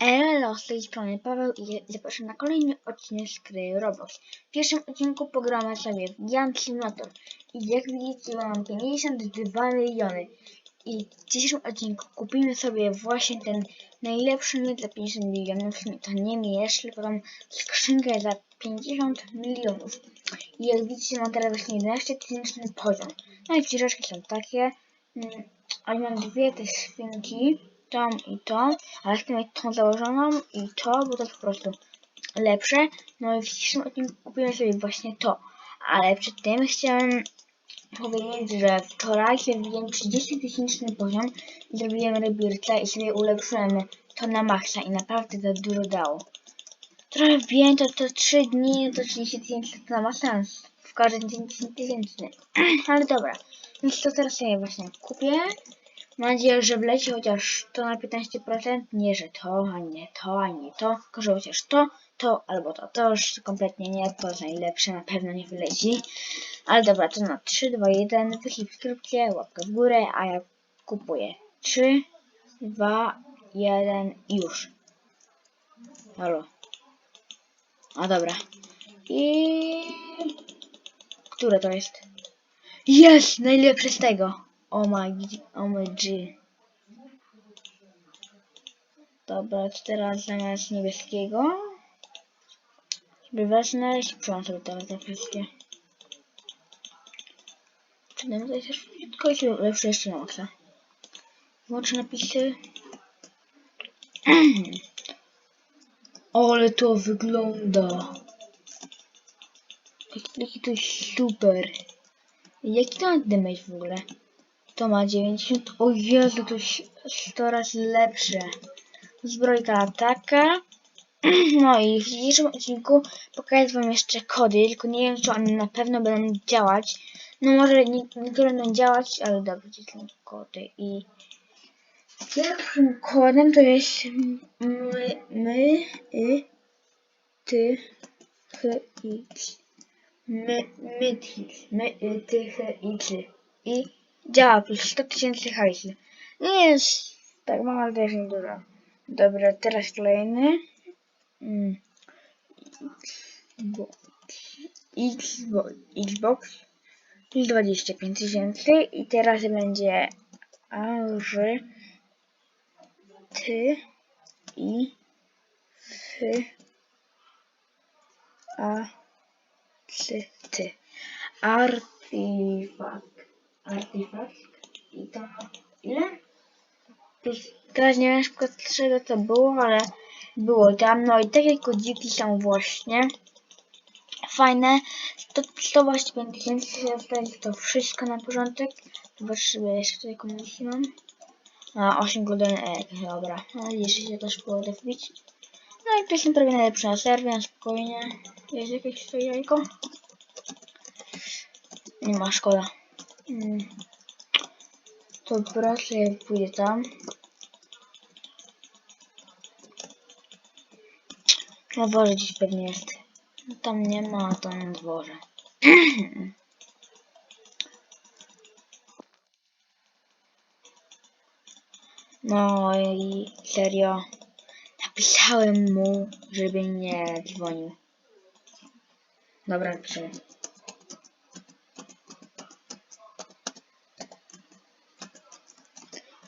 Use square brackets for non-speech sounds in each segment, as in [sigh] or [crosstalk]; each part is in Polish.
Elo, z tej strony Paweł i zapraszam na kolejny odcinek z gry Roblox. W pierwszym odcinku pogramy sobie w Gun Simulator i jak widzicie mam 52 miliony i w dzisiejszym odcinku kupimy sobie właśnie ten najlepszy miecz za 50 milionów, to nie miecz, tylko tam skrzynkę za 50 milionów. I jak widzicie mam teraz właśnie 11 tysięczny poziom. No i ścieżeczki są takie, mm, a mam dwie te skrzynki, tą i tą, ale chcę mieć tą założoną i to, bo to po prostu lepsze. No i w dzisiejszym odcinku kupiłem sobie właśnie to. Ale przed tym chciałem powiedzieć, że wczoraj zrobiłem 30 tysięczny poziom zrobiłem rebirta i sobie ulepszyłem to na maksa i naprawdę to dużo dało. Trochę wiem, to, to 3 dni, to 30 tysięcy to ma sens. W każdym dzień 10 tysięczny. Ale dobra, więc to teraz sobie właśnie kupię. Mam nadzieję, że wleci chociaż to na 15%. Nie, że to, a nie to, a nie to. Tylko, że chociaż to, to albo to. To już kompletnie nie. To jest najlepsze. Na pewno nie wyleci. Ale dobra, to na 3, 2, 1. Wyślij subskrypcję, łapkę w górę, a ja kupuję. 3, 2, 1 już. Halo. A dobra. I... Które to jest? Jest! Najlepsze z tego! Oh my, g- oh my g. Dobra, teraz zamiast niebieskiego. Żeby wezmę i przyłączę sobie teraz te wszystkie. Czy damy tutaj też i się lepsze jeszcze na maksa. Włączę napisy. [clears throat] Ale to wygląda. Jaki to jest super. Jaki to ma damage w ogóle? To ma 90. O Jezu, to jest 100 razy lepsze. Zbrojka taka. [clears throat] No i w dzisiejszym odcinku pokażę wam jeszcze kody, tylko nie wiem czy one na pewno będą działać. No może nie- niektóre będą działać, ale dobrze, gdzie są kody i pierwszym kodem to jest my, my y, ty, ch, x. My, my, y, ty, ch, x. I działa plus 100 tysięcy hajsu. Nie jest tak mało, ale też nie dużo. Dobra, teraz kolejny. Mm. Xbox. Xbox. Plus 25 tysięcy. I teraz będzie Aży. Ty. I. F. A. Ty. Ty. Artifakt. Artifakt. I to ile? Teraz nie wiem na przykład czego to było, ale było tam. No i takie kodziki są właśnie. Fajne. 100, 125 tysięcy zostawić to wszystko na porządek. Zobaczymy jeszcze tutaj komuś mam. A 8 golden egg, dobra. No jeszcze się też uda wbić. No i to są prawie najlepsze na serwie, spokojnie. Jest jakieś tutaj jajko? Nie ma, szkoda. Mm. Dobra, sobie pójdę tam. Na dworze gdzieś pewnie jest. No tam nie ma, to na dworze. [clears throat] No i serio. Napisałem mu, żeby nie dzwonił. Dobra, napiszę.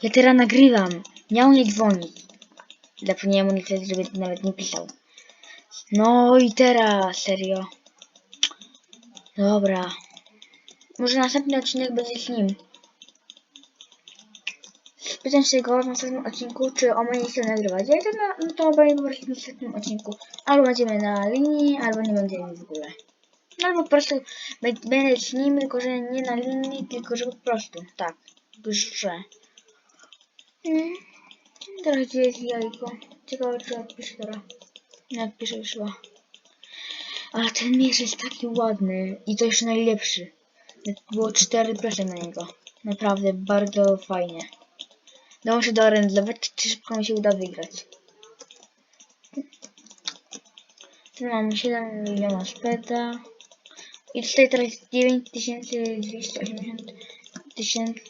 Ja teraz nagrywam. Miał nie dzwonić. Zapomniałem mu napisać, żeby nawet nie pisał. No i teraz, serio. Dobra. Może następny odcinek będzie z nim. Spytam się go w następnym odcinku, czy on będzie chciał nagrywać. Jak to, no to będzie po prostu w następnym odcinku. Albo będziemy na linii, albo nie będziemy w ogóle. No albo po prostu bę- będę z nim, tylko że nie na linii, tylko że po prostu, tak, w grze. Mm. Teraz gdzie jest jajko? Ciekawe, czy odpiszę teraz. Nie odpiszę już chyba. Ale ten miecz jest taki ładny i to jeszcze najlepszy. Było 4% na niego. Naprawdę bardzo fajnie. Dążę do orędlować, czy szybko mi się uda wygrać. Tu mam 7 milionów speta. I tutaj teraz 9280 tysięcy.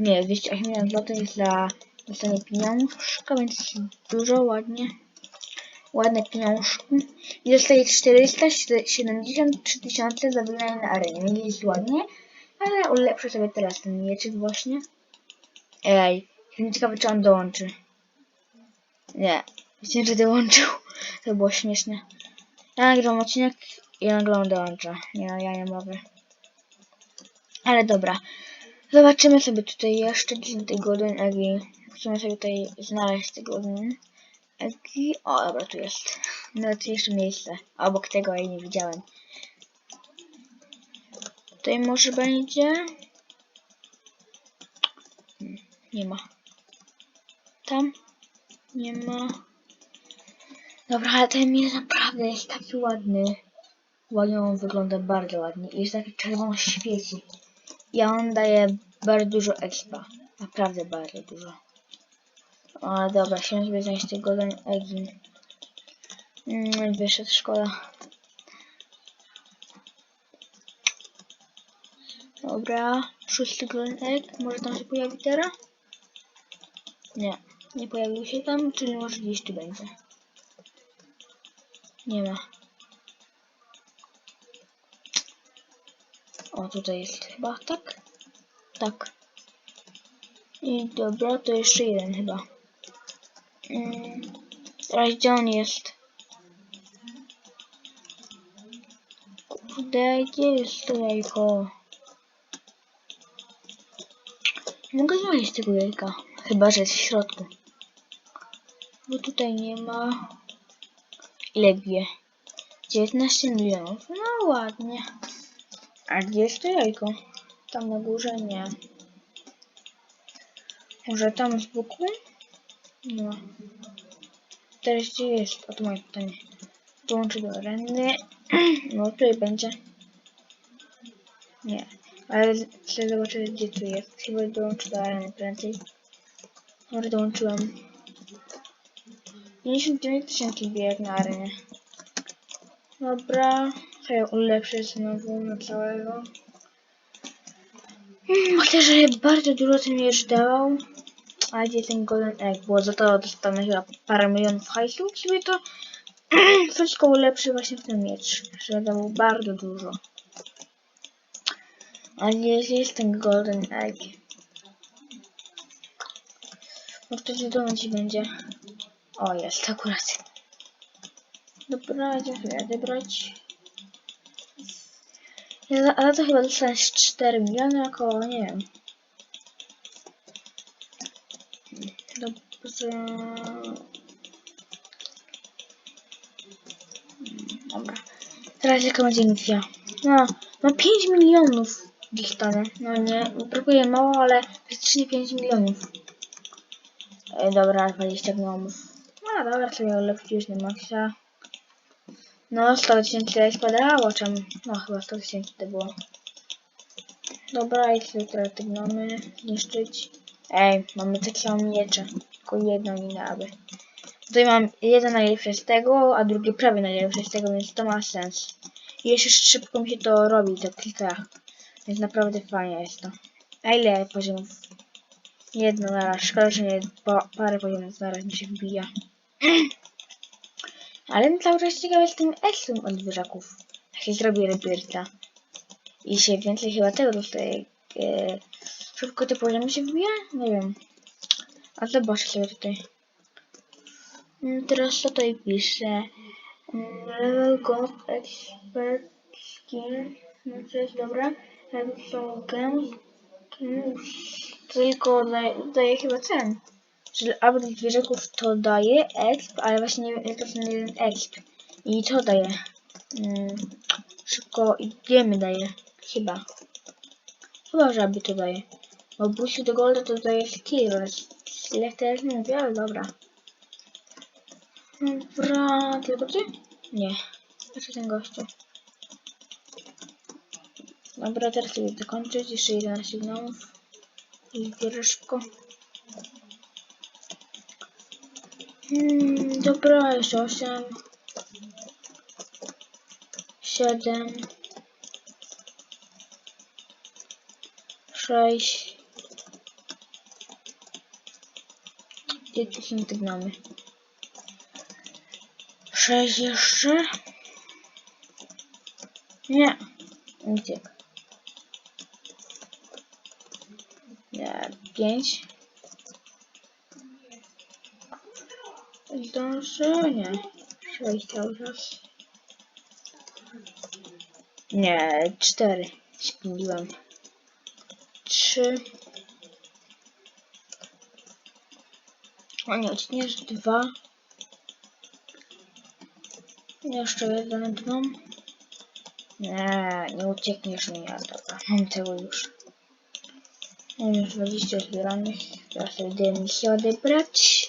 Nie, 280 zł jest dla Dostanie pieniążka, więc dużo, ładnie. Ładne pieniążki. I dostaje 473 tysiące za wygranie na arenie. Nie jest ładnie, ale ulepszę sobie teraz ten mieczyk właśnie. Ej, jestem ciekawy, czy on dołączy. Nie, myślę, że dołączył. [laughs] To było śmieszne. Ja nagram odcinek i on dołącza. Nie, ja nie mogę. Ale dobra. Zobaczymy sobie tutaj jeszcze gdzieś tej Golden Eggi. Musimy sobie tutaj znaleźć te Golden Eggi. O, dobra, tu jest. No, tu jeszcze miejsce. Obok tego ja nie widziałem. Tutaj może będzie... Hmm, Nie ma. Tam? Nie ma. Dobra, ale ten miecz naprawdę jest taki ładny. Ładnie on wygląda bardzo ładnie i jest taki czerwono świeci. I on daje bardzo dużo expa. Naprawdę bardzo dużo. O, dobra, chciałem sobie znaleźć tego Golden Eggi. Mm, wyszedł, szkoda. Dobra, szósty Golden Egg. Może tam się pojawi teraz? Nie, nie pojawił się tam, czyli może gdzieś tu będzie. Nie ma. O, tutaj jest chyba, tak? Tak. I dobra, to jeszcze jeden chyba. Mm, teraz gdzie on jest? Kurde, gdzie jest to jajko? Mogę znaleźć tego jajka. Chyba, że jest w środku. Bo tutaj nie ma. Ile bije? 19 milionów. No ładnie. A gdzie jest to jajko? Tam na górze nie. Może tam z boku? Ma. Teraz gdzie jest? O to moje pytanie. Dołączy do areny. [clears throat] No tutaj będzie. Nie. Ale chcę zobaczyć gdzie tu jest. Chyba dołączy do areny prędzej. Może dołączyłem. 59 tysięcy bieg na arenie. Dobra, to ja ulepszę znowu na całego. Mm, Myślę, że bardzo dużo ten miecz dał. A gdzie ten golden egg? Bo za to dostanę chyba parę milionów hajsu. Sobie to [clears throat] wszystko ulepszy właśnie w ten miecz. Że dał bardzo dużo. A gdzie jest, ten golden egg? Bo wtedy do ci będzie. O, jest akurat. Dobra, dziękuję. Odebrać. Ja ale to chyba dostałeś 4 miliony około, nie wiem. Dobrze. Dobra. Teraz jaka będzie misja? No, no 5 milionów dostanę. No nie, brakuje mało, ale praktycznie 5 milionów. E, dobra, 20 milionów. No dobra, sobie ulepszy już na maksa. No, 100 tysięcy spadało, czym? No, chyba 100 tysięcy to było. Dobra, i teraz tych mamy zniszczyć. Ej, mamy takie miecze. Tylko jedną minę, aby. Tutaj mam jeden najlepszy z tego, a drugi prawie najlepszy z tego, więc to ma sens. I jeszcze szybko mi się to robi, to kilka. Więc naprawdę fajnie jest to. A ile poziomów? Jedno na raz. Szkoda, że nie pa parę poziomów na raz mi się wbija. [clears throat] Ale cały czas ciekawy jestem eksem od zwierzaków. Jak się zrobi rebirta. I się więcej chyba tego dostaje. E, szybko te poziomy się wbija? Nie wiem. A zobaczę sobie tutaj. Mm, Teraz co tutaj pisze? Mm, Level God Expert Skin. No to jest dobra. Level są Games. Tylko daje, daje chyba ten. Czyli update zwierzaków to daje exp, ale właśnie nie wiem ile to jest jeden exp. I to daje. Mm, szybko i gemy daje. Chyba. Chyba, aby to daje. Bo boost do golda to daje skill, ile teraz nie mówię, ale dobra. Dobra, tylko ty? Nie. Znaczy ten gościu. Dobra, teraz sobie dokończyć. Jeszcze 11 sygnałów. I zbierę szybko. Hmm, dobra, jeszcze 8. 7. 6. Gdzie tych innych mamy? 6 jeszcze? Nie. Uciekł. Ja, 5. Zdążę? Nie. Sześć cały czas. Nie, cztery. Spędziłem. Trzy. O nie, uciekniesz dwa. Jeszcze jeden dom. Nie, nie uciekniesz mi, a dobra, mam tego już. Mam już 20 zbieranych, teraz idę mi się odebrać.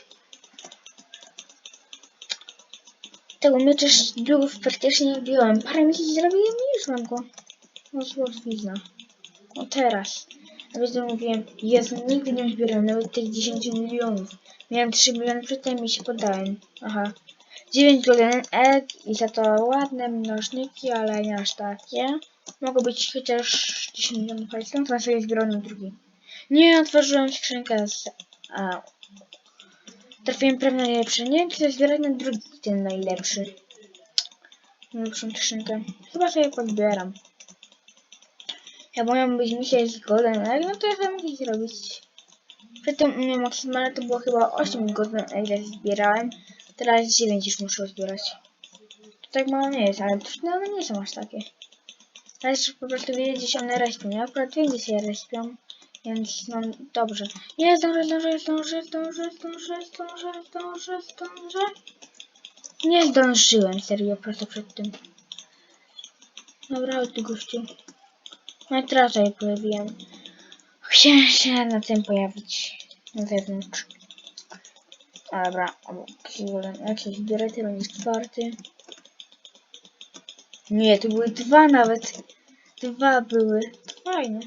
Tego też długów praktycznie nie wbiłem. Parę miesięcy zrobiłem i już mam go. No złotwizna. No teraz. A więc mówiłem, Jezu, nigdy nie zbierałem nawet tych 10 milionów. Miałem 3 miliony, przedtem mi się podałem. Aha. 9 golden egg i za to ładne mnożniki, ale nie aż takie. Mogą być chociaż 10 milionów hajsów, na sobie zbiorony drugi. Nie, otworzyłem skrzynkę z... A, trafiłem prawie na najlepszy. Nie, chcę zbierać na drugi ten najlepszy. Najlepszą skrzynkę. Chyba sobie podbieram. Jak mają być misja z golden egg, no to ja sam mogę zrobić. Przedtem u mnie maksymalne to było chyba 8 golden egg zbierałem. Teraz 9 już muszę zbierać. To tak mało nie jest, ale trudne one nie są aż takie. Ale jeszcze po prostu wiedzieć, gdzie się one respią. Ja akurat wiem, gdzie się respią. Więc no dobrze. Nie, zdążę, zdążę, zdążę, zdążę, zdążę, zdążę, zdążę, zdążę. Nie zdążyłem, serio, prosto przed tym. Dobra, ty gościu. No i teraz je pojawiłem. Chciałem się na tym pojawić. Na zewnątrz. Dobra, Jakiś zbieraty będzie czwarty. Nie, tu były dwa nawet. Dwa były. Fajne.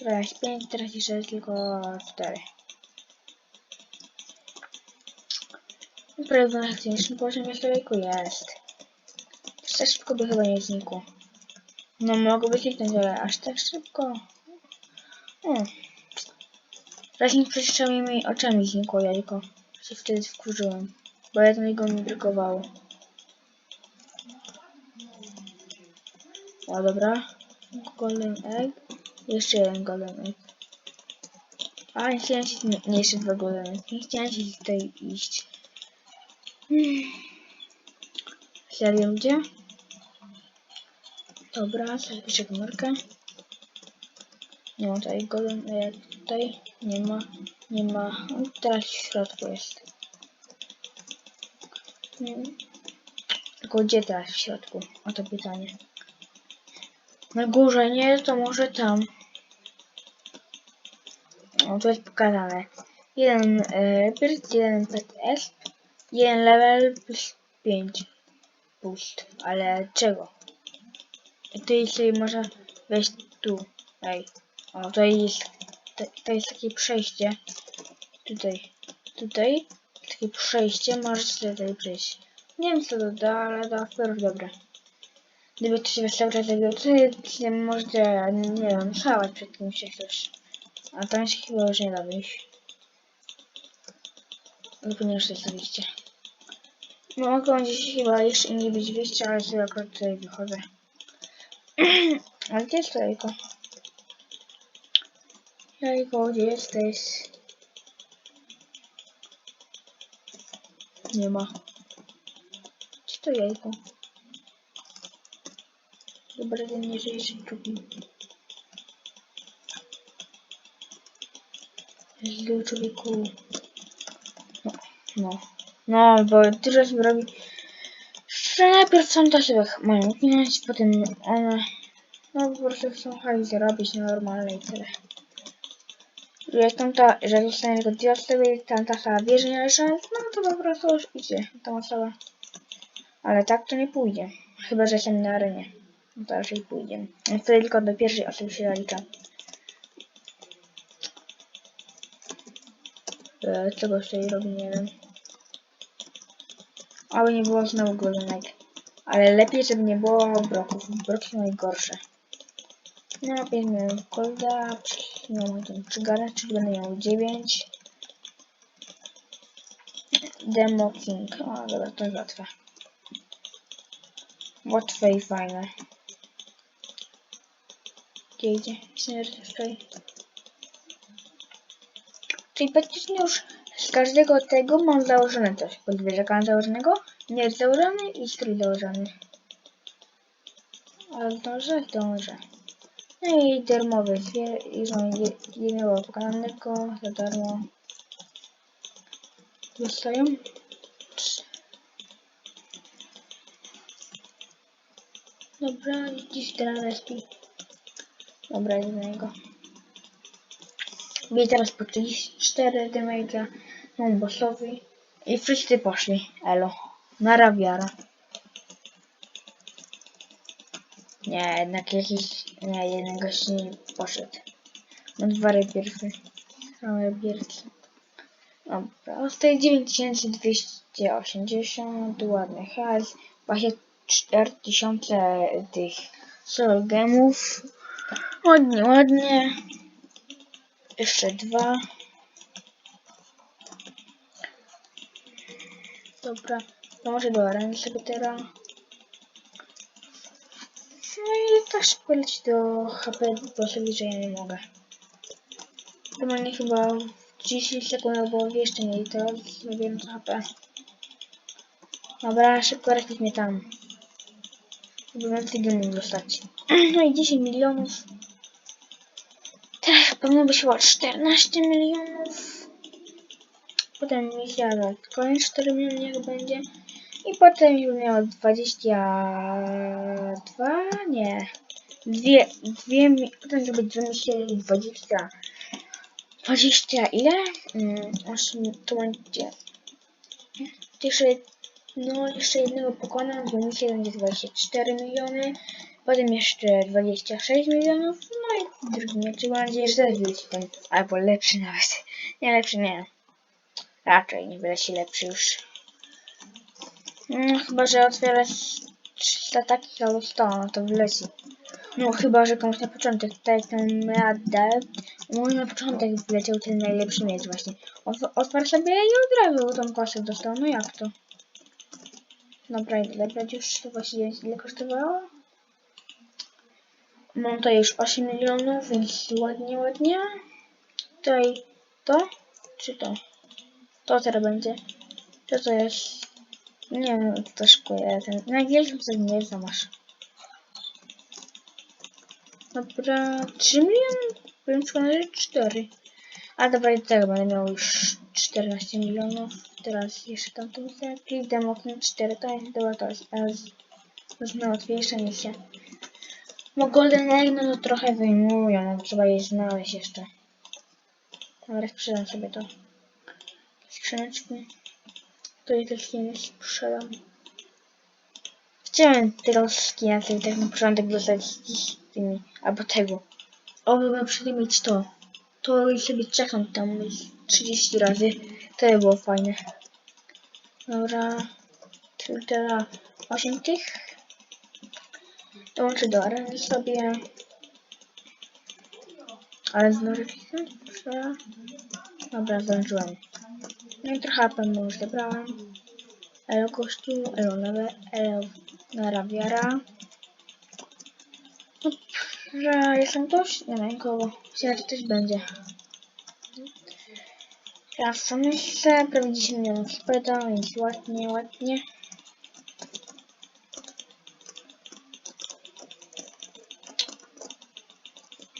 Teraz pięć, teraz jeszcze jest tylko cztery. Prawie na technicznym poziomie człowieku jest. Za szybko by chyba nie znikło. No mogłoby zniknąć, ale aż tak szybko. Raz nie przed moimi oczami znikło jajko. Się wtedy wkurzyłem. Bo jego nie drukowało. O dobra. Golden egg. Jeszcze jeden egg. A nie chciałem się... Nie, nie jeszcze dwa egg. Nie chciałem się tutaj iść. Hmm. Serio gdzie? Dobra, sobie piszę komórkę. Nie ma tutaj golden egg. Tutaj nie ma. Nie ma. O, teraz w środku jest. Hmm. Tylko gdzie teraz w środku? O to pytanie. Na górze nie, to może tam. O, tu jest pokazane. Jeden e, jeden pet S, jeden level plus 5 boost. Ale czego? Tu jest sobie można wejść tu. Ej. O, to jest, to jest takie przejście. Tutaj. Tutaj. Takie przejście, możesz sobie tutaj przejść. Nie wiem co to da, ale da wpierw dobre. Gdyby ktoś czas zabił, to nie możecie, nie wiem, szałać przed jak coś. A tam się chyba już nie da wyjść. Lub nie już zostawiście. No mogą gdzieś chyba jeszcze nie być wyjścia, ale sobie akurat tutaj wychodzę. [clears throat] ale gdzie jest to jajko? Jajko, gdzie jesteś? Nie ma. Gdzie to jajko? Dobra, nie żyje się Zły człowieku. No, no. No, bo dużo się robi. Że najpierw są to sobie mają ukinąć, potem one... No po prostu chcą hajs zarobić na normalne i tyle. Jak tamta, że zostanie tylko dwie osoby tamta osoba wie, że nie szans, no to po prostu już idzie ta osoba. Ale tak to nie pójdzie. Chyba, że jestem na arenie. No to raczej pójdzie. Wtedy tylko do pierwszej osoby się zalicza. E, co goś tutaj robi, nie wiem. Aby nie było znowu goldenek. Ale lepiej, żeby nie było broków. Broki są najgorsze. No, 5 milionów golda. Nie mam ten 3 gada, czyli będę miał 9. Demo King. O, dobra, to jest łatwe. Łatwe i fajne. Gdzie idzie? Śmierć tutaj. Czyli praktycznie już z każdego tego mam założone coś. Podwieżaka mam założonego, nie założony i strój założony. Ale dążę, dążę. No i darmowy zwie, i mam je- jednego pokonanego za darmo. Dostają. Trz- Dobra, dziś teraz respi. Dobra, jednego. I teraz po 34 damage'a mam bossowi. I wszyscy poszli. Elo. Na rawiara. Nie, jednak jakiś... Nie, jeden gość nie poszedł. Mam dwa rebirfy. Mam rebirki. Dobra, zostaje 9280, ładny hajs, właśnie 4000 tych soul gemów. Ładnie, ładnie. Jeszcze dwa. Dobra, to może do areny sobie teraz. No i też polecić do HP, bo sobie, że ja nie mogę. Normalnie chyba 10 sekund albo jeszcze mniej, to zrobiłem to HP. Dobra, szybko rakić mnie tam. Żeby więcej dymów dostać. [clears throat] No i 10 milionów. Powinno być chyba 14 milionów. Potem misja za kolejne 4 miliony niech będzie. I potem już miał 22, nie. Dwie, dwie, potem żeby dwie misje 20. 20 ile? Mm, osiem, to będzie. Jeszcze, no, jeszcze jednego pokonam, bo misja będzie 24 miliony. Potem jeszcze 26 milionów. No i drugi mecz, mam nadzieję, że też wyleci ten. Albo lepszy nawet. Nie, lepszy nie. Raczej nie wyleci lepszy już. No, chyba, że otwiera 300 takich albo 100, no to wyleci. No chyba, że komuś na początek, tak ten Radar, mój na początek wleciał ten najlepszy miecz właśnie. Otw- Otwarł sobie i od razu tą kosę dostał, no jak to? Dobra, ile brać już? To właściwie ile kosztowało? Mam tutaj już 8 milionów, więc ładnie, ładnie. Tutaj to, czy to? To teraz będzie. Co to jest? Nie wiem, to też. Ten, na angielskim coś nie znam aż. Dobra, 3 miliony? Powiem że 4. A dobra, i tak będę miał już 14 milionów. Teraz jeszcze tam to misja. Czyli Demokin 4 to jest, dobra, to jest, to jest, to misja. No Golden Egg, no to trochę wyjmują, no trzeba je znaleźć jeszcze. Dobra, sprzedam sobie to. Skrzyneczki. I te skiny sprzedam. Chciałem tego skina sobie tak na początek dostać z tymi, albo tego. O, bym przy mieć to. To i sobie czekam tam z 30 razy. To by było fajne. Dobra. Czyli teraz 8 tych. Dołączę do areny sobie. Ale kliknę? Proszę. Dobra, zdążyłem. No i trochę AP już zebrałem. Elo kościół, elo na, elo na rawiara. Dobra, jestem ktoś? Nie wiem kogo. Myślę, że ktoś będzie. Teraz co myślę, prawie 10 milionów sprzedam, więc ładnie, ładnie.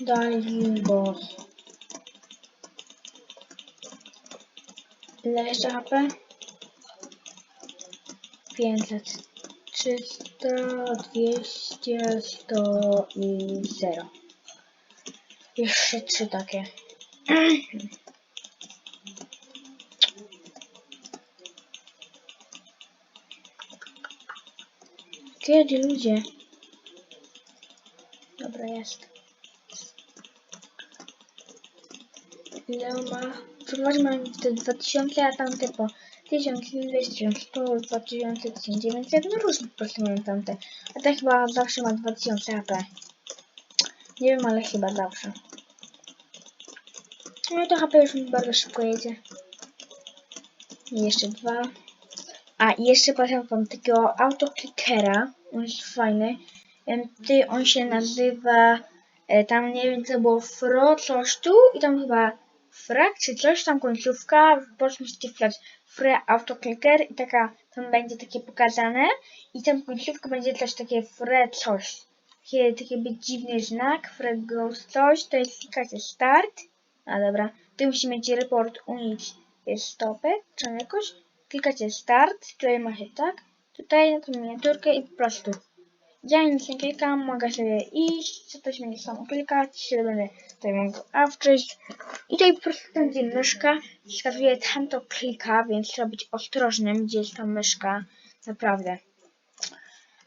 Dalej boss. Ile jeszcze HP? 500, 300, 200, 100 i 0. Jeszcze trzy takie. Kiedy ludzie? Dobra, jest. Ile on ma? Przepraszam, mam te 2000, a tamte po 1200, 1100, 2000, 1900, no różne po prostu mają tamte. A te chyba zawsze ma 2000 HP. Nie wiem, ale chyba zawsze. No to HP już mi bardzo szybko jedzie. Jeszcze dwa. A jeszcze polecam wam takiego autoklikera. On jest fajny. Ty, on się nazywa e, tam nie wiem co było fro coś tu i tam chyba frak czy coś tam końcówka w polskim możecie wpisać free autoclicker i taka tam będzie takie pokazane i tam końcówka będzie też takie free coś. Takie, taki być dziwny znak free goes coś to jest klikacie start. A dobra tu musimy mieć report unit stopek czy jakoś. Klikacie start tutaj macie tak tutaj na tą miniaturkę i po prostu. Ja nic nie klikam, mogę sobie iść, co coś będzie samo klikać, sobie będę tutaj mogę awczyć. I tutaj po prostu tam gdzie myszka wskazuje tam to klika, więc trzeba być ostrożnym, gdzie jest ta myszka, naprawdę.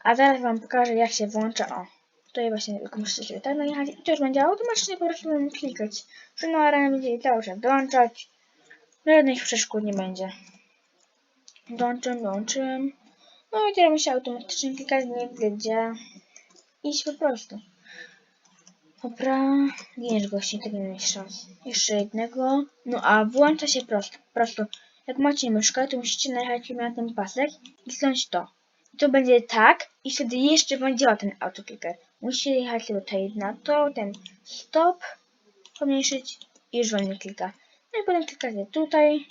A teraz wam pokażę jak się włącza, o. Tutaj właśnie tylko musicie sobie tak najechać i to już będzie automatycznie po prostu będę klikać. Że na arenę będzie cały czas dołączać. Żadnych przeszkód nie będzie. Dołączyłem, dołączyłem. No i teraz muszę automatycznie klikać, nie widzę gdzie. Iść po prostu. Dobra, giniesz gości, tego nie mieć szans. Jeszcze jednego. No a włącza się prosto. Po prostu, jak macie myszkę, to musicie najechać na ten pasek i kliknąć to. I to będzie tak i wtedy jeszcze będzie o ten autokliker. Musicie jechać tutaj na to, ten stop, pomniejszyć i już wam klika. No i potem klikacie tutaj,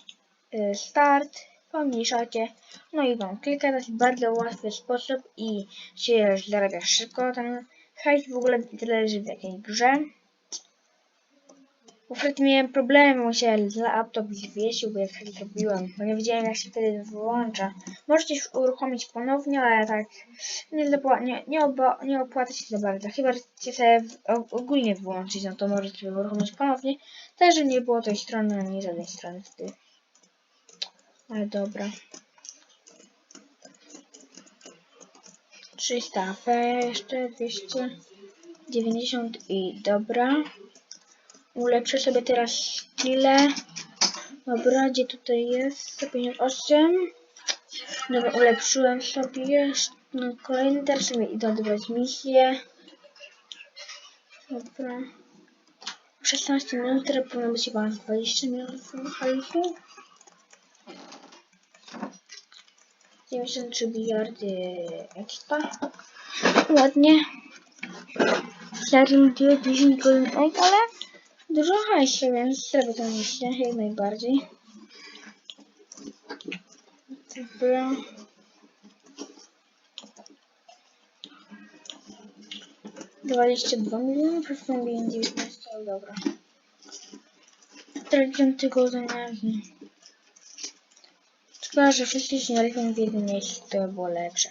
y, start, pomniejszacie, no i wam klika, to jest bardzo łatwy sposób i się zarabia szybko, hajs w ogóle tyle leży w jakiej grze. Wtedy miałem problemy, się laptop zwiesił, bo jak tak zrobiłem, bo nie wiedziałem jak się wtedy wyłącza. Możecie już uruchomić ponownie, ale tak nie, zapła- nie, nie, nie opłaca się za bardzo. Chyba, chcecie sobie ogólnie wyłączyć, no to możecie uruchomić ponownie. Też, nie było tej strony, ani żadnej strony wtedy. Ale dobra. 300 AP, jeszcze 290 i dobra. Ulepszę sobie teraz skille. Dobra, gdzie tutaj jest? 158. Dobra, ulepszyłem sobie jeszcze no, kolejny. Teraz sobie idę odebrać misję. Dobra. 16 minut, teraz powinno być chyba 20 minut hajsu. 93 miliardy expa. Ładnie. Zatem 10 golden egg, ale dużo hajsu, więc zrobię tę misję jak najbardziej. Dobra. Dwadzieścia dwa miliony, postanowiłem 19, ale dobra. Teraz tego energii. Szkoda, że wszyscy się narychą w jednym miejscu, to by było lepsze.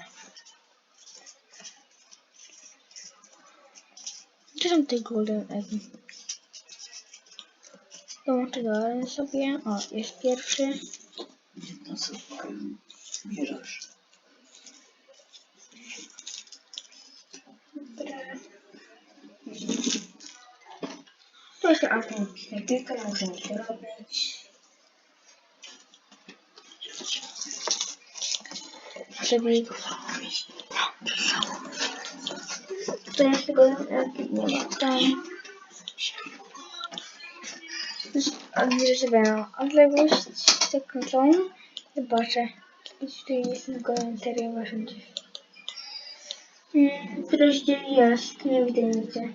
Gdzie są te golden eggi? Dołączę do sobie. O, jest pierwszy. Zbierasz. To jest kilka, możemy to robić. Żeby... To jest tego nie ma tam. Na odległość sekundową. Zobaczę. I tutaj jest golem serio waszym Hmm, Teraz gdzie jest? Nie widzę nigdzie.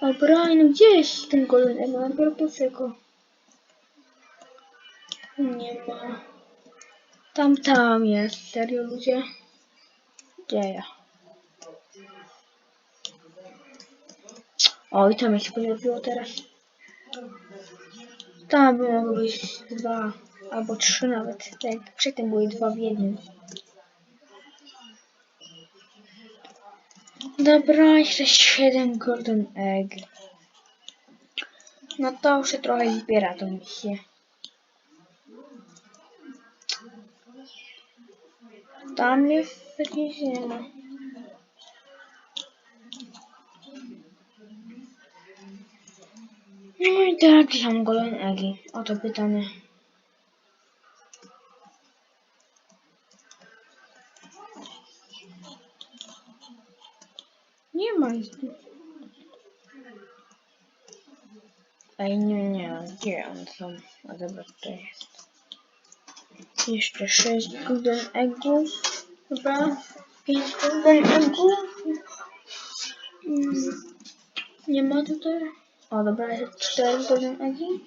O Brian, gdzie jest ten egg? Mam dopiero. Tam, tam jest. Serio, ludzie? Gdzie ja? O, i tam mi się pojawiło teraz. Tam by mogło być dwa, albo trzy nawet. Tak, przedtem były dwa w jednym. Dobra, jeszcze 7 golden egg. No to już trochę zbiera tą misję. Tam jest jakiś nie. No i tak, są golden eggi. O to pytanie. Nie ma ich. Ej, nie, nie, gdzie one są? A jest. Jeszcze sześć golden eggów. Dobra. Pięć golden eggów. Mm, Nie ma tutaj. O, dobra, jest cztery golden eggi.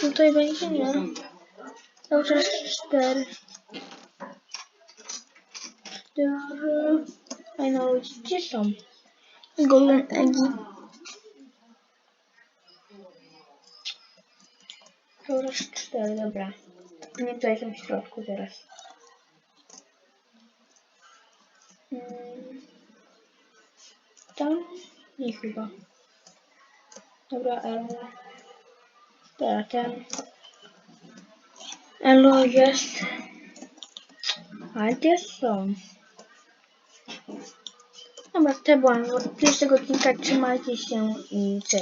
Tutaj będzie, nie? Cały czas cztery. Cztery. Ej, no, gdzie są? Golden eggi. Czas cztery, dobra. Nie tutaj są w środku teraz. Mm. Tam? Nie chyba. Dobra, Elo. Teraz ten. Elo jest. A gdzie są? Dobra, to była pierwszego odcinka. Trzymajcie się i cześć.